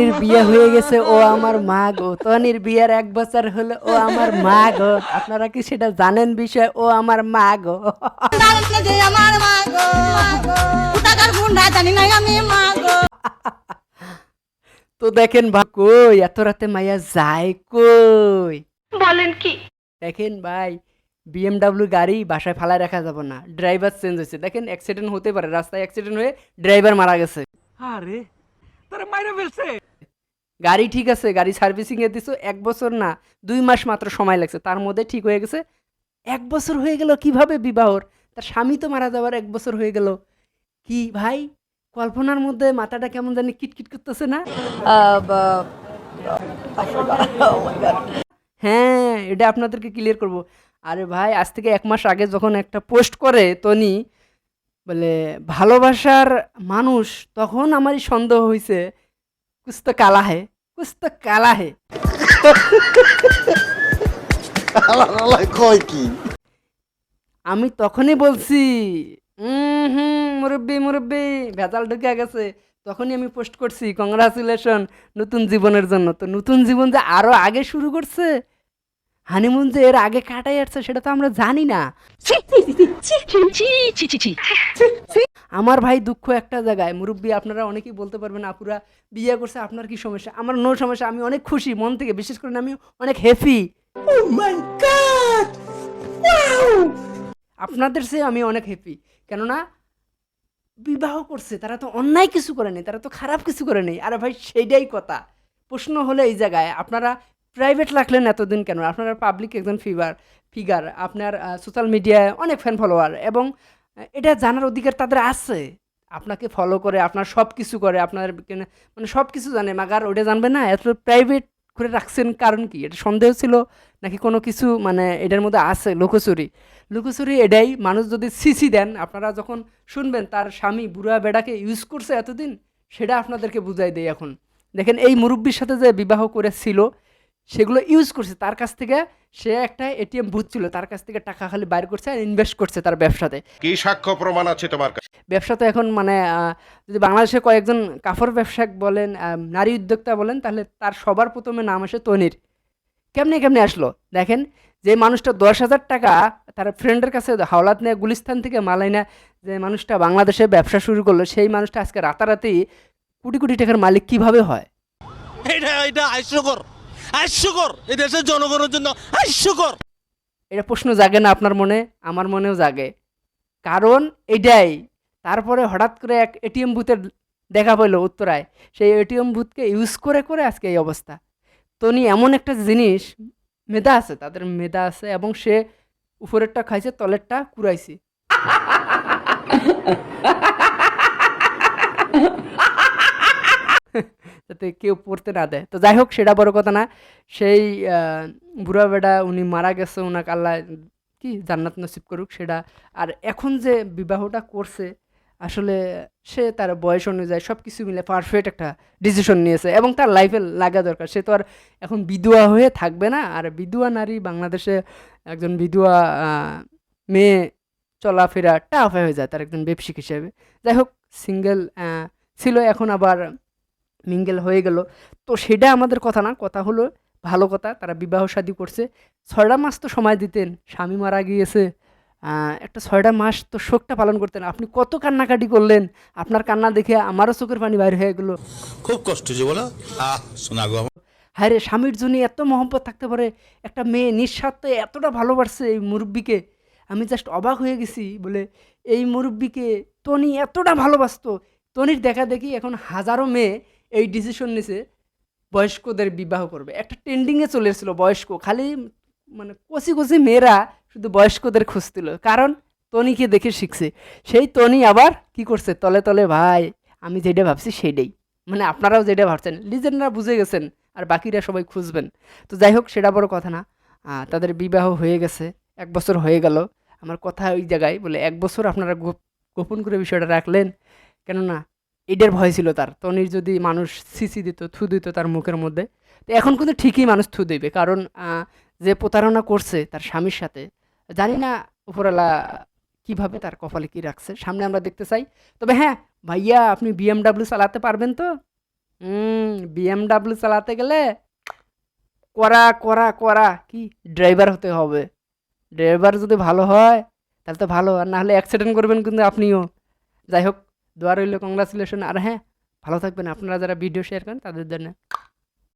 তনির বিয়ে হয়ে গেছে ও আমার মা গো। তনির বিয়ের এক বছর হলো ও আমার মা গো। আপনারা কি সেটা জানেন বিষয়? ও আমার মা গো। আমার মা গো জানি না আমি মা গো তো দেখেন ভাই কই? এত রাতে মাইয়া যায় কই? বলেন কি? দেখেন ভাই বিএমডাব্লিউ গাড়ি বাসায় ফালায় রাখা যাবে না। ড্রাইভার চেঞ্জ হয়েছে। দেখেন অ্যাক্সিডেন্ট হতে পারে। রাস্তায় অ্যাক্সিডেন্ট হয়ে ড্রাইভার মারা গেছে। আরে তারা মাইরা ফেলছে। গাড়ি ঠিক আছে গাড়ি সার্ভিসিং এ দিছো এক বছর না দুই মাস মাত্র সময় লাগছে। তার মধ্যে ঠিক হয়ে গেছে। এক বছর হয়ে গেল কীভাবে বিবাহর? তার স্বামী তো মারা যাওয়ার এক বছর হয়ে গেল। কি ভাই কল্পনার মধ্যে মাথাটা কেমন জানি কিটকিট করতেছে না? হ্যাঁ এটা আপনাদেরকে ক্লিয়ার করব। আরে ভাই আজ থেকে এক মাস আগে যখন একটা পোস্ট করে তনি বলে ভালোবাসার মানুষ তখন আমারই সন্দেহ হয়েছে কুছ तो কালা হে कुछ तो কালা হে কয় কি? আমি তখনই বলছি উম হুম মুরব্বি মুরব্বি ভেজাল ঢুকে গেছে। তখনই আমি পোস্ট করছি কংগ্রাচুলেশন নতুন জীবনের জন্য। তো নতুন জীবন যে আরও আগে শুরু করছে হানিমুন যে এর আগে কাটাই আসছে সেটা তো আমরা জানি না। আমার ভাই দুঃখ একটা জায়গায়। মুরব্বী আপনারা অনেকেই বলতে পারবেন আপুরা বিয়ে করছে আপনার কি সমস্যা? আমার নো সমস্যা আমি অনেক খুশি মন থেকে বিশেষ করে আমি অনেক হ্যাপি আপনাদের সে আমি অনেক হ্যাপি কেননা বিবাহ করছে তারা তো অন্যায় কিছু করে নেই তারা তো খারাপ কিছু করে নেই। আরে ভাই সেইটাই কথা। প্রশ্ন হলো এই জায়গায় আপনারা প্রাইভেট রাখলেন এতদিন কেন? আপনার পাবলিক একজন ফিগার ফিগার আপনার সোশ্যাল মিডিয়ায় অনেক ফ্যান ফলোয়ার এবং এটা জানার অধিকার তাদের আছে। আপনাকে ফলো করে, আপনার সব কিছু করে, আপনার মানে সব কিছু জানে, মাগার ওটা জানবে না? এত প্রাইভেট করে রাখছেন কারণ কি? এটা সন্দেহ ছিল? নাকি কোনো কিছু মানে এটার মধ্যে আছে? লোকচুরি। লুকোচুরি এটাই, মানুষ যদি সিসি দেন, আপনারা যখন শুনবেন তার স্বামী বুড়া বেড়াকে ইউজ করছে এতদিন, সেটা আপনাদেরকে বুঝাই দেয় এখন। দেখেন এই মুরব্বীর সাথে যে বিবাহ করেছিল সেগুলো ইউজ করছে। তার কাছ থেকে সে একটা এটিএম বুথ ছিল। তার কাছ থেকে টাকা খালি বাইর করছে আর ইনভেস্ট করছে তার ব্যবসাতে। কি সাক্ষ্য প্রমাণ আছে তোমার কাছে? ব্যবসা তো এখন মানে যদি বাংলাদেশে কয়েকজন কাপড় ব্যবসায়িক বলেন নারী উদ্যোক্তা বলেন তাহলে তার সবার প্রথমে নাম আসে তনির। কেমনে কেমনে আসলো? দেখেন যে মানুষটা দশ হাজার টাকা তার ফ্রেন্ডের কাছে হাওলাত নিয়ে গুলিস্তান থেকে মালাই না যে মানুষটা বাংলাদেশে ব্যবসা শুরু করল সেই মানুষটা আজকে রাতারাতি কোটি কোটি টাকার মালিক কীভাবে হয়? এটা এটা হাস্যকর হাস্যকর এই দেশের জনগণের জন্য হাস্যকর এটা প্রশ্ন জাগে না আপনার মনে? আমার মনেও জাগে। কারণ এটাই। তারপরে হঠাৎ করে এক এটিএম বুথের দেখা পেল উত্তরায়। সেই এটিএম বুথকে ইউজ করে করে আজকে এই অবস্থা। তনি এমন একটা জিনিস মেধা আছে তাদের মেধা আছে এবং সে উপরেরটা খাইছে তলেরটা কুড়াইছে। যাতে কেউ পড়তে না দেয়। তো যাই হোক সেটা বড় কথা না। সেই বুড়া বেটা উনি মারা গেছে ওনাকে আল্লাহ কি জান্নাত নসিব করুক সেটা। আর এখন যে বিবাহটা করছে আসলে সে তার বয়স অনুযায়ী সব কিছু মিলে পারফেক্ট একটা ডিসিশন নিয়েছে এবং তার লাইফে লাগা দরকার। সে তো আর এখন বিধবা হয়ে থাকবে না। আর বিধবা নারী বাংলাদেশে একজন আহ, মেয়ে চলাফেরা টাফ হয়ে যায় তার একজন ব্যবসায়িক হিসেবে। যাই হোক সিঙ্গেল ছিল এখন আবার মিঙ্গেল হয়ে গেল। তো সেটা আমাদের কথা না কথা হলো ভালো কথা তারা বিবাহ শাদী করছে। ছয়টা মাস তো সময় দিতেন স্বামী মারা গিয়েছে। একটা ছয়টা মাস তো শোকটা পালন করতেন। আপনি কত কান্নাকাটি করলেন আপনার কান্না দেখে আমারও চোখের পানি বাইর হয়ে গেলো। খুব কষ্ট যে বলো। হায় রে স্বামীর জন্য এত মহব্বত থাকতে পারে একটা মেয়ে নিঃস্বার্থে এতটা ভালোবাসছে এই মুরব্বিকে। আমি জাস্ট অবাক হয়ে গেছি বলে এই মুরব্বিকে তনি এতটা ভালোবাসত? তনির দেখা দেখি এখন হাজারো মেয়ে এই ডিসিশন নিছে, বয়স্কদের বিবাহ করবে। একটা ট্রেন্ডিংয়ে চলে এসেছিল বয়স্ক। খালি মানে কচি কচি মেয়েরা শুধু বয়স্কদের খুঁজছিল। কারণ তনিকে দেখে শিখছে। সেই তনি আবার কি করছে? তলে তলে, ভাই, আমি যেটা ভাবছি সেইটাই। মানে আপনারাও যেটা ভাবছেন, লিজেন্ডরা বুঝে গেছেন আর বাকিরা সবাই খুঁজবেন। তো যাই হোক, সেটা বড় কথা না। তাদের বিবাহ হয়ে গেছে, এক বছর হয়ে গেল। আমার কথা ওই জায়গায় বলে, এক বছর আপনারা গোপ- গোপন করে বিষয়টা রাখলেন? কেননা এটার ভয় ছিল তার। তনির যদি মানুষ সিসি দিত, থু দিত তার মুখের মধ্যে। তো এখন কিন্তু ঠিকই মানুষ থু দেবে। কারণ যে প্রতারণা করছে তার স্বামীর সাথে, জানি না উপরওয়ালা কীভাবে তার কপালে কি রাখছে। সামনে আমরা দেখতে চাই। তবে হ্যাঁ ভাইয়া, আপনি বিএমডাব্লিউ চালাতে পারবেন তো? হুম বিএমডাব্লিউ চালাতে গেলে করা করা করা। কি? ড্রাইভার হতে হবে। ড্রাইভার যদি ভালো হয়, তাহলে তো ভালো। আর না হলে অ্যাক্সিডেন্ট করবেন কিন্তু আপনিও। যাই হোক দোয়া রইল কংগ্রাচুলেশন আর হ্যাঁ ভালো থাকবেন। আপনারা যারা ভিডিও শেয়ার করেন তাদের জন্য।